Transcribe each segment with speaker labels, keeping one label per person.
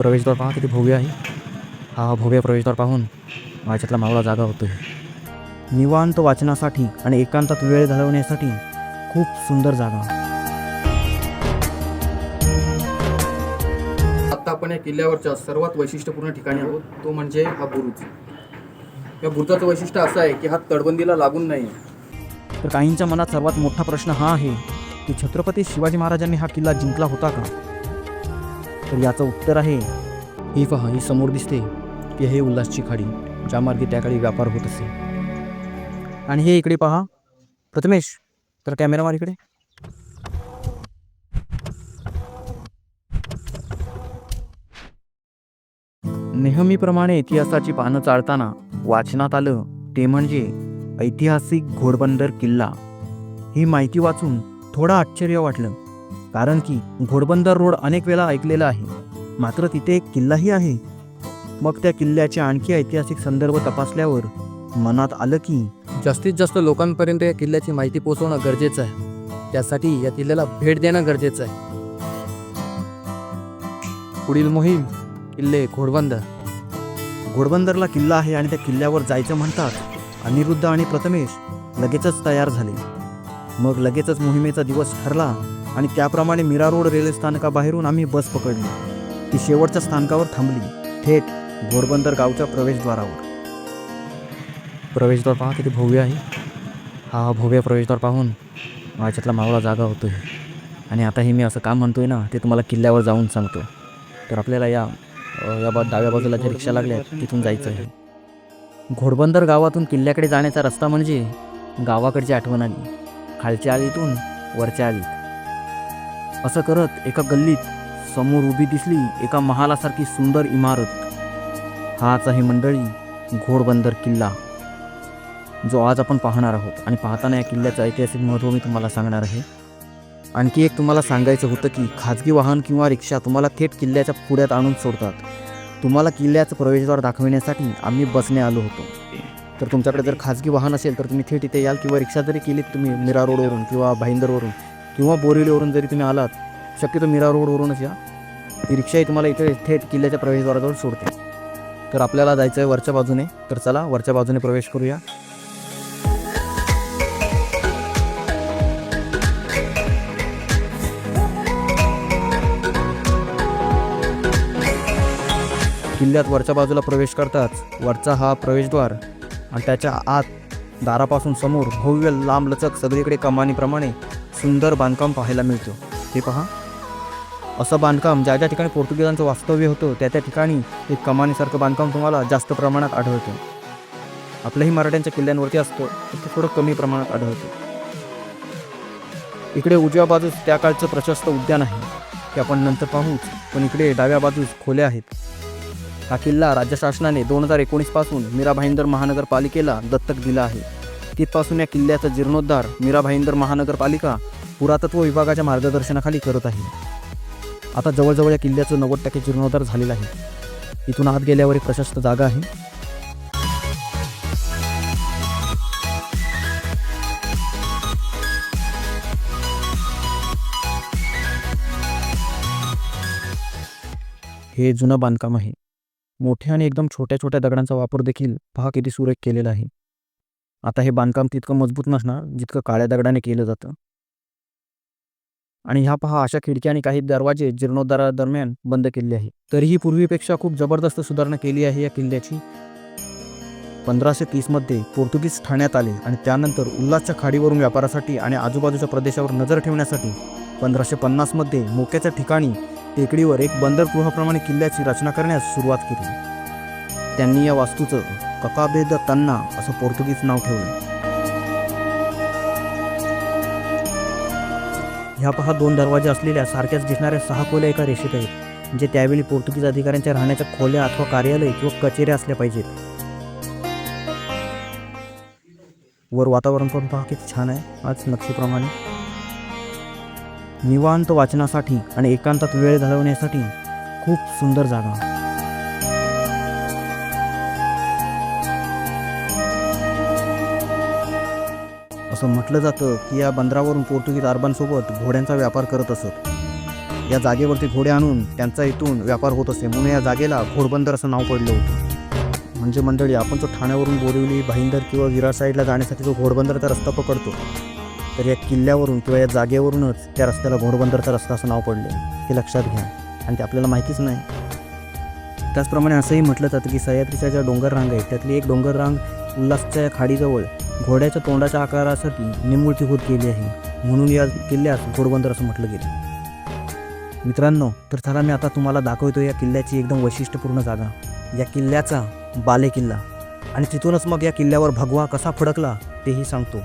Speaker 1: प्रवेशद्वार पहा किती भव्य आहे. हा भव्य प्रवेशद्वार पाहून माझ्यातला मावळा जागा होतोय. निवांत वाचनासाठी आणि एकांतात वेळ घालवण्यासाठी खूप सुंदर जागा.
Speaker 2: आता आपण या किल्ल्यावरच्या सर्वात वैशिष्ट्यपूर्ण ठिकाणी आहोत तो म्हणजे हा बुरुज. या बुरुजाचं वैशिष्ट्य असं आहे की हा तटबंदीला लागून नाही
Speaker 1: तर काहींच्या मनात सर्वात मोठा प्रश्न हा आहे की छत्रपती शिवाजी महाराजांनी हा किल्ला जिंकला होता का? तर याचं उत्तर आहे. ही पहा ही समोर दिसते की हे उल्हासची खाडी ज्या मार्गे त्याकडे व्यापार होत असे. आणि हे इकडे पहा. प्रथमेश तर कॅमेरा मार इकडे. नेहमीप्रमाणे इतिहासाची पानं चाळताना वाचनात आलं ते म्हणजे ऐतिहासिक घोडबंदर किल्ला. ही माहिती वाचून थोडं आश्चर्य वाटलं. कारण की घोडबंदर रोड अनेक वेळा ऐकलेला आहे. मात्र तिथे एक किल्लाही आहे. मग त्या किल्ल्याचे आणखी ऐतिहासिक संदर्भ तपासल्यावर मनात आलं की
Speaker 2: जास्तीत जास्त लोकांपर्यंत या किल्ल्याची माहिती पोहोचवणं गरजेचं आहे. त्यासाठी या किल्ल्याला भेट देणं गरजेचं आहे. पुढील मोहीम किल्ले घोडबंदर.
Speaker 1: घोडबंदरला किल्ला आहे आणि त्या किल्ल्यावर जायचं म्हणतात. अनिरुद्ध आणि प्रथमेश लगेचच तयार झाले. मग लगेचच मोहिमेचा दिवस ठरला. आणि त्याप्रमाणे मीरा रोड रेल्वे स्थानकाबाहेरून आम्ही बस पकडली. ती शेवटच्या स्थानकावर थांबली. थेट घोडबंदर गावच्या प्रवेशद्वारावर. प्रवेशद्वार पहा किती भव्य आहे. हा भव्य प्रवेशद्वार पाहून माझ्यातला मावळा जागा होतोय. आणि आताही मी असं काम म्हणतोय ना ते तुम्हाला किल्ल्यावर जाऊन सांगतो. तर आपल्याला या या बा डाव्या बाजूला ज्या रिक्षा लागल्या तिथून जायचं आहे. घोडबंदर गावातून किल्ल्याकडे जाण्याचा रस्ता म्हणजे गावाकडची आठवण आली. खालच्या आलीतून वरच्या आलीत. असं करत एका गल्लीत समोर उभी दिसली एका महालासारखी सुंदर इमारत. हाच आहे मंडळी घोडबंदर किल्ला. जो आज आपण पाहणार आहोत. आणि पाहताना या किल्ल्याचं ऐतिहासिक महत्त्व मी तुम्हाला सांगणार आहे. आणखी एक तुम्हाला सांगायचं होतं की खाजगी वाहन किंवा रिक्षा तुम्हाला थेट किल्ल्याच्या पुढ्यात आणून सोडतात. तुम्हाला किल्ल्याचं प्रवेशद्वार दाखविण्यासाठी आम्ही बसने आलो होतो. तर तुमच्याकडे जर खाजगी वाहन असेल तर तुम्ही थेट इथे याल किंवा रिक्षा जरी केलीत तुम्ही मीरा रोडवरून किंवा भाईंदरवरून किंवा बोरिवलीवरून जरी तुम्ही आलात शक्यतो मीरा रोडवरूनच या. ती रिक्षाही तुम्हाला इथे थेट किल्ल्याच्या प्रवेशद्वाराजवळ सोडते. तर आपल्याला जायचं आहे वरच्या बाजूने. तर चला वरच्या बाजूने प्रवेश करूया. किल्ल्यात वरच्या बाजूला प्रवेश करताच वरचा हा प्रवेशद्वार आणि त्याच्या आत दारापासून समोर भव्य लांबलचक सगळीकडे कमानीप्रमाणे सुंदर बांधकाम पाहायला मिळतं. ते पहा. असं बांधकाम ज्या ज्या ठिकाणी पोर्तुगीजांचं वास्तव्य होतं त्या त्या ठिकाणी एक कमानीसारखं बांधकाम तुम्हाला जास्त प्रमाणात आढळतं. आपल्याही मराठ्यांच्या किल्ल्यांवरती असतं तर ते थोडं कमी प्रमाणात आढळतं. इकडे उजव्या बाजूस त्या काळचं प्रशस्त उद्यान आहे ते आपण नंतर पाहूच पण इकडे डाव्या बाजूस खोल्या आहेत. हा किल्ला राज्य शासनाने दोन हजार एकोणीसपासून मीरा भाईंदर महानगरपालिकेला दत्तक दिला आहे. तिथपासून या किल्ल्याचा जीर्णोद्धार मीरा भाईंदर महानगरपालिका पुरातत्व विभागाच्या मार्गदर्शनाखाली करत आहे. आता जवळजवळ या किल्ल्याचं नव्वद टक्के जीर्णोद्धार झालेला आहे. इथून आत गेल्यावर एक प्रशस्त जागा आहे. हे जुनं बांधकाम आहे. मोठ्या आणि एकदम छोट्या छोट्या दगडांचा वापर देखील पहा किती सुरेख केलेला आहे. आता हे बांधकाम तितकं मजबूत नसणार जितकं काळ्या दगडाने केलं जातं. आणि ह्या पहा अशा खिडक्या आणि काही दरवाजे जीर्णोद्धारादरम्यान बंद केले आहे तरीही पूर्वीपेक्षा खूप जबरदस्त सुधारणा केली आहे या किल्ल्याची. पंधराशे तीसमध्ये पोर्तुगीज ठाण्यात आले आणि त्यानंतर उल्हासच्या खाडीवरून व्यापारासाठी आणि आजूबाजूच्या प्रदेशावर नजर ठेवण्यासाठी पंधराशे पन्नासमध्ये मोक्याच्या ठिकाणी टेकडीवर एक बंदरगृहाप्रमाणे किल्ल्याची रचना करण्यास सुरुवात केली. त्यांनी या वास्तूचं ककाबेद तन्ना असं पोर्तुगीज नाव ठेवलं. ह्या पहा दोन दरवाजे असलेल्या सारख्याच दिसणाऱ्या सहा खोल्या एका रेषेत आहेत जे त्यावेळी पोर्तुगीज अधिकाऱ्यांच्या राहण्याच्या खोल्या अथवा कार्यालय किंवा कचेऱ्या असल्या पाहिजेत. वर वातावरण पण पहा किती छान आहे आज नक्षीप्रमाणे. निवांत वाचनासाठी आणि एकांतात वेळ घालवण्यासाठी खूप सुंदर जागा. असं म्हटलं जातं की या बंदरावरून पोर्तुगीज अरबांसोबत घोड्यांचा व्यापार करत असत. या जागेवरती घोडे आणून त्यांचा इथून व्यापार होत असे म्हणून या जागेला घोडबंदर असं नाव पडलं होतं. म्हणजे मंडळी आपण जो ठाण्यावरून बोरिवली भाईंदर किंवा विरार साईडला जाण्यासाठी जो घोडबंदरचा रस्ता पकडतो तर या किल्ल्यावरून किंवा या जागेवरूनच त्या रस्त्याला घोडबंदरचा रस्ता असं नाव पडले हे लक्षात घ्या. आणि ते आपल्याला माहितीच नाही. त्याचप्रमाणे असंही म्हटलं जातं की सह्याद्रीच्या ज्या डोंगर रांग आहेत त्यातली एक डोंगर रांग उल्हासच्या या खाडीजवळ घोड्याच्या तोंडाच्या आकारासाठी निमुळती होत गेली आहे. म्हणून या किल्ल्यास घोडबंदर असं म्हटलं गेलं. मित्रांनो तर चला मी आता तुम्हाला दाखवतो या किल्ल्याची एकदम वैशिष्ट्यपूर्ण जागा. या किल्ल्याचा बाले किल्ला आणि तिथूनच मग या किल्ल्यावर भगवा कसा फडकला तेही सांगतो.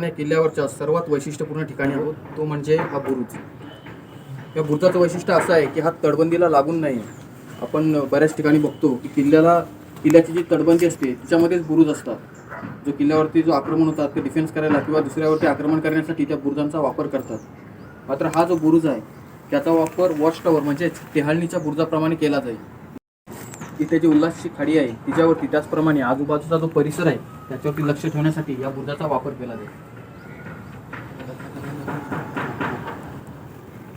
Speaker 2: आपण या किल्ल्यावरच्या सर्वात वैशिष्ट्यपूर्ण ठिकाणी आहोत तो म्हणजे हा बुरुज. या बुरुजाचं वैशिष्ट्य असं आहे की हा तटबंदीला लागून नाही आपण बऱ्याच ठिकाणी बघतो की किल्ल्याला किल्ल्याची जी तडबंदी असते तिच्यामध्येच बुरुज असतात. जो किल्ल्यावरती जो आक्रमण होतात ते डिफेन्स करायला किंवा दुसऱ्यावरती आक्रमण करण्यासाठी त्या बुरुजांचा वापर करतात. मात्र हा जो बुरुज आहे त्याचा वापर वॉच टॉवर म्हणजेच टेहाळणीच्या बुरुजाप्रमाणे केला जाईल. इथे जी उल्हासची खाडी आहे तिच्यावरती त्याचप्रमाणे आजूबाजूचा जो परिसर आहे त्याच्यावरती लक्ष ठेवण्यासाठी या बुरुजाचा वापर केला जाईल.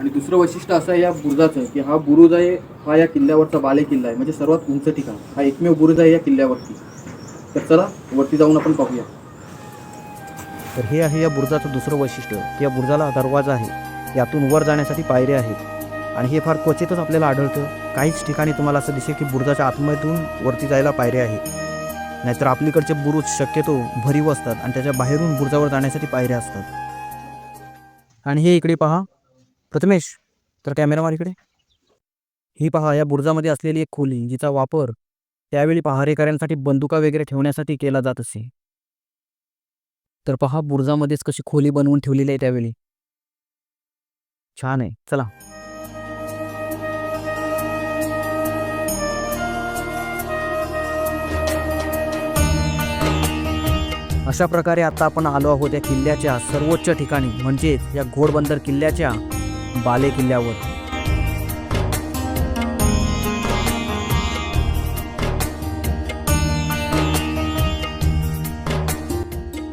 Speaker 2: आणि दुसरं वैशिष्ट्य असं आहे या बुरुजाचं की हा बुरुज आहे हा या किल्ल्यावरचा बाले किल्ला आहे म्हणजे सर्वात उंच ठिकाण. हा एकमेव बुरुज आहे या किल्ल्यावरती. तर चला वरती जाऊन आपण पाहूया.
Speaker 1: तर हे आहे या बुरुजाचं दुसरं वैशिष्ट्य की या बुरुजाला दरवाजा आहे. यातून वर जाण्यासाठी पायऱ्या आहेत. आणि हे फार क्वचितच आपल्याला आढळतं. काहीच ठिकाणी तुम्हाला असं दिसेल की बुरुजाच्या आतमधून वरती जायला पायऱ्या आहेत. नाहीतर आपलीकडचे बुरुज शक्यतो भरीव असतात आणि त्याच्या बाहेरून बुरुजावर जाण्यासाठी पायऱ्या असतात. आणि हे इकडे पहा. प्रथमेश तर कॅमेरामार इकडे. ही पहा या बुर्जामध्ये असलेली एक खोली जिचा वापर त्यावेळी पहारेकऱ्यांसाठी बंदुका वगैरे ठेवण्यासाठी केला जात असे. तर पहा बुर्जामध्येच कशी खोली बनवून ठेवलेली आहे त्यावेळी. छान आहे. चला. अशा प्रकारे आता आपण आलो आहोत या किल्ल्याच्या सर्वोच्च ठिकाणी म्हणजेच या घोडबंदर किल्ल्याच्या बाले किल्ल्यावर.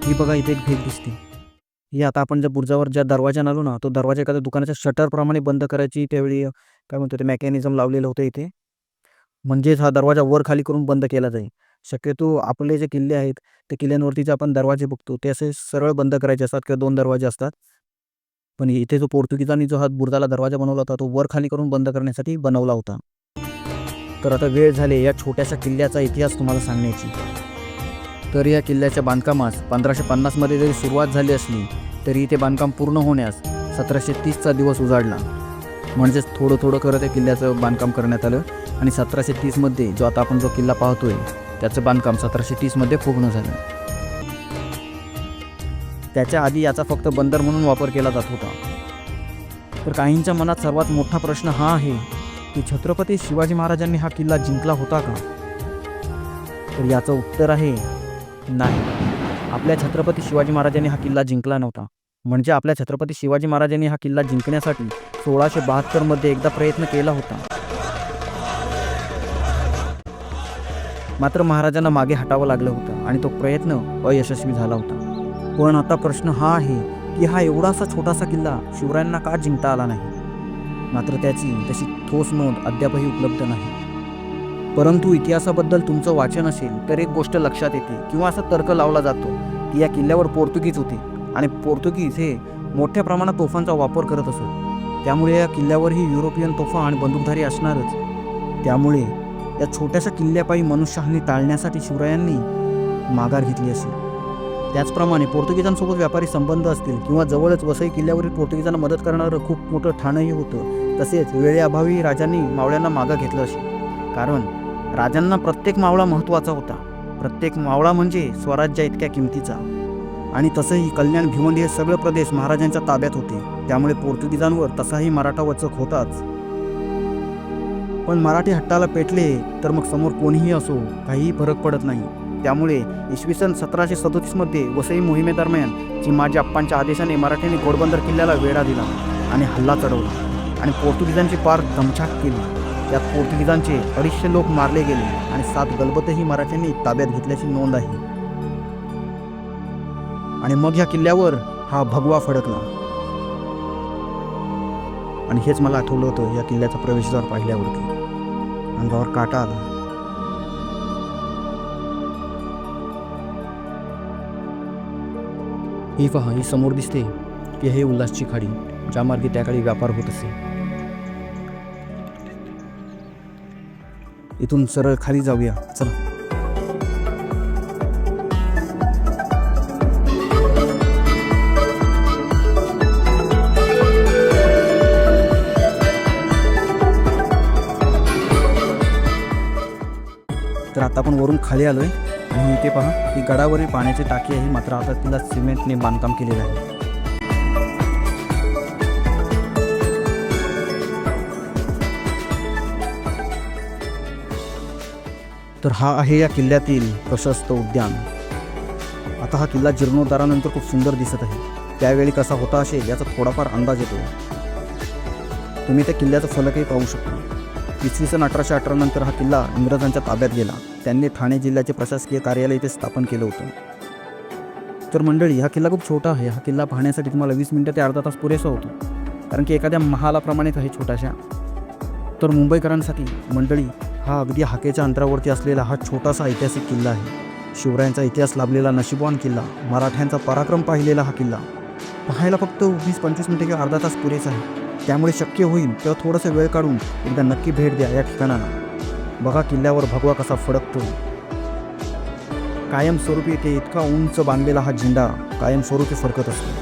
Speaker 1: ही बघा इथे एक भेट दिसते. ही आता आपण ज्या बुर्जावर ज्या दरवाजाने आलो ना तो दरवाजा एखाद्या दुकानाच्या शटरप्रमाणे बंद करायची त्यावेळी काय म्हणतो ते मेकॅनिझम लावलेलं होतं इथे. म्हणजेच हा दरवाजा वर खाली करून बंद केला जाईल. शक्यतो आपले जे किल्ले आहेत ते किल्ल्यांवरती जे आपण दरवाजे बघतो. ते असे सरळ बंद करायचे असतात किंवा दोन दरवाजे असतात. पण इथे जो पोर्तुगीजांनी जो हा बुर्जाला दरवाजा बनवला होता तो वर खाली करून बंद करण्यासाठी बनवला होता. तर आता वेळ झाले या छोट्याशा किल्ल्याचा इतिहास तुम्हाला सांगण्याची. तर या किल्ल्याच्या बांधकामास पंधराशे पन्नासमध्ये जरी सुरुवात झाली असली तरी ते बांधकाम पूर्ण होण्यास सतराशे तीसचा दिवस उजाडला. म्हणजेच थोडं थोडं करत या किल्ल्याचं बांधकाम करण्यात आलं. आणि सतराशे तीसमध्ये जो आता आपण जो किल्ला पाहतोय त्याचं बांधकाम सतराशे तीसमध्ये पूर्ण झालं. त्याच्या आधी याचा फक्त बंदर म्हणून वापर केला जात होता. तर काहींच्या मनात सर्वात मोठा प्रश्न हा आहे की छत्रपती शिवाजी महाराजांनी हा किल्ला जिंकला होता का? तर याचं उत्तर आहे नाही. आपल्या छत्रपती शिवाजी महाराजांनी हा किल्ला जिंकला नव्हता. म्हणजे आपल्या छत्रपती शिवाजी महाराजांनी हा किल्ला जिंकण्यासाठी सोळाशे बहात्तरमध्ये एकदा प्रयत्न केला होता. मात्र महाराजांना मागे हटावं लागलं होतं आणि तो प्रयत्न अयशस्वी झाला होता. पण आता प्रश्न हा आहे की हा एवढासा छोटासा किल्ला शिवरायांना का जिंकता आला नाही? मात्र त्याची तशी ठोस नोंद अद्यापही उपलब्ध नाही. परंतु इतिहासाबद्दल तुमचं वाचन असेल तर एक गोष्ट लक्षात येते किंवा असा तर्क लावला जातो की या किल्ल्यावर पोर्तुगीज होते आणि पोर्तुगीज हे मोठ्या प्रमाणात तोफांचा वापर करत असत. त्यामुळे या किल्ल्यावरही युरोपियन तोफा आणि बंदूकधारी असणारच. त्यामुळे या छोट्याशा किल्ल्यापायी मनुष्यहानी टाळण्यासाठी शिवरायांनी माघार घेतली असेल त्याचप्रमाणे पोर्तुगीजांसोबत व्यापारी संबंध असतील किंवा जवळच वसई किल्ल्यावरील पोर्तुगीजांना मदत करणारं खूप मोठं ठाणंही होतं तसेच वेळेअभावी राजांनी मावळ्यांना मागं घेतलं असे कारण राजांना प्रत्येक मावळा महत्त्वाचा होता. प्रत्येक मावळा म्हणजे स्वराज्या इतक्या किमतीचा. आणि तसंही कल्याण भिवंडी हे सगळे प्रदेश महाराजांच्या ताब्यात होते. त्यामुळे पोर्तुगीजांवर तसाही मराठा वचक होताच. पण मराठी हट्टाला पेटले तर मग समोर कोणीही असो काहीही फरक पडत नाही. त्यामुळे इसवी सन सतराशे सदोतीसमध्ये वसई मोहिमेदरम्यान चिमाजी अप्पांच्या आदेशाने मराठ्यांनी घोडबंदर किल्ल्याला वेढा दिला आणि हल्ला चढवला आणि पोर्तुगीजांची पार दमछाक केली. यात पोर्तुगीजांचे अडीचशे लोक मारले गेले आणि सात गलबतही मराठ्यांनी ताब्यात घेतल्याची नोंद आहे. आणि मग ह्या किल्ल्यावर हा भगवा फडकला. आणि हेच मला आठवलं होतं या किल्ल्याचा प्रवेशद्वार पाहिल्यावरती. अंगावर काटा आला. ही पहा ही समोर दिसते की हे उल्हासची खाडी ज्या मार्गे त्या काळी व्यापार होत असे. इथून सरळ खाली जाऊया. चला. आता आपण वरून खाली आलोय. आणि इथे पहा ही गडावरील पाण्याची टाकी आहे. मात्र आता तिला सिमेंटने बांधकाम केलेलं आहे. तर हा आहे या किल्ल्यातील प्रशस्त उद्यान. आता हा किल्ला जीर्णोद्धारानंतर खूप सुंदर दिसत आहे. त्यावेळी कसा होता असेल याचा थोडाफार अंदाज येतो. तुम्ही त्या किल्ल्याचा फलकही पाहू शकता. इसवी सन अठराशे अठरा नंतर हा किल्ला इंग्रजांच्या ताब्यात गेला. त्यांनी ठाणे जिल्ह्याचे प्रशासकीय कार्यालय इथे स्थापन केलं होतं. तर मंडळी हा किल्ला खूप छोटा आहे. हा किल्ला पाहण्यासाठी तुम्हाला वीस मिनिटं ते अर्धा तास पुरेसा होतो. कारण की एखाद्या महालाप्रमाणेच आहे छोट्याशा तर मुंबईकरांसाठी मंडळी हा अगदी हाकेच्या अंतरावरती असलेला हा छोटासा ऐतिहासिक किल्ला आहे. शिवरायांचा इतिहास लाभलेला नशिबवान किल्ला मराठ्यांचा पराक्रम पाहिलेला हा किल्ला. पाहायला फक्त वीस पंचवीस मिनिटे किंवा अर्धा तास पुरेसा आहे. त्यामुळे शक्य होईल तेव्हा थोडंसं वेळ काढून एकदा नक्की भेट द्या या ठिकाणाला. बघा किल्ल्यावर भगवा कसा फडकतो. कायमस्वरूपी ते इतका उंच बांधलेला हा झेंडा कायमस्वरूपी फडकत असतो.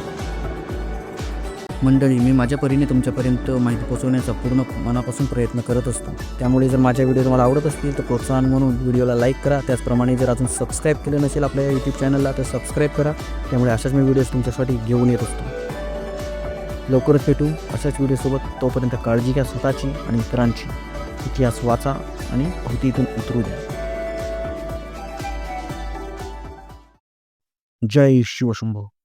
Speaker 1: मंडळी मी माझ्या परीने तुमच्यापर्यंत माहिती पोहोचवण्याचा पूर्ण मनापासून प्रयत्न करत असतो. त्यामुळे जर माझ्या व्हिडिओ तुम्हाला आवडत असतील तर प्रोत्साहन म्हणून व्हिडिओला लाईक करा. त्याचप्रमाणे जर अजून सबस्क्राईब केलं नसेल आपल्या यूट्यूब चॅनलला तर सबस्क्राईब करा. त्यामुळे अशाच मी व्हिडिओज तुमच्यासाठी घेऊन येत असतो. लवकरच भेटू. अशाच व्हिडिओसोबत तोपर्यंत काळजी घ्या स्वतःची आणि इतरांची. इतिहास वाचा आणि भोवती उतरू द्या. जय शिवशंभो.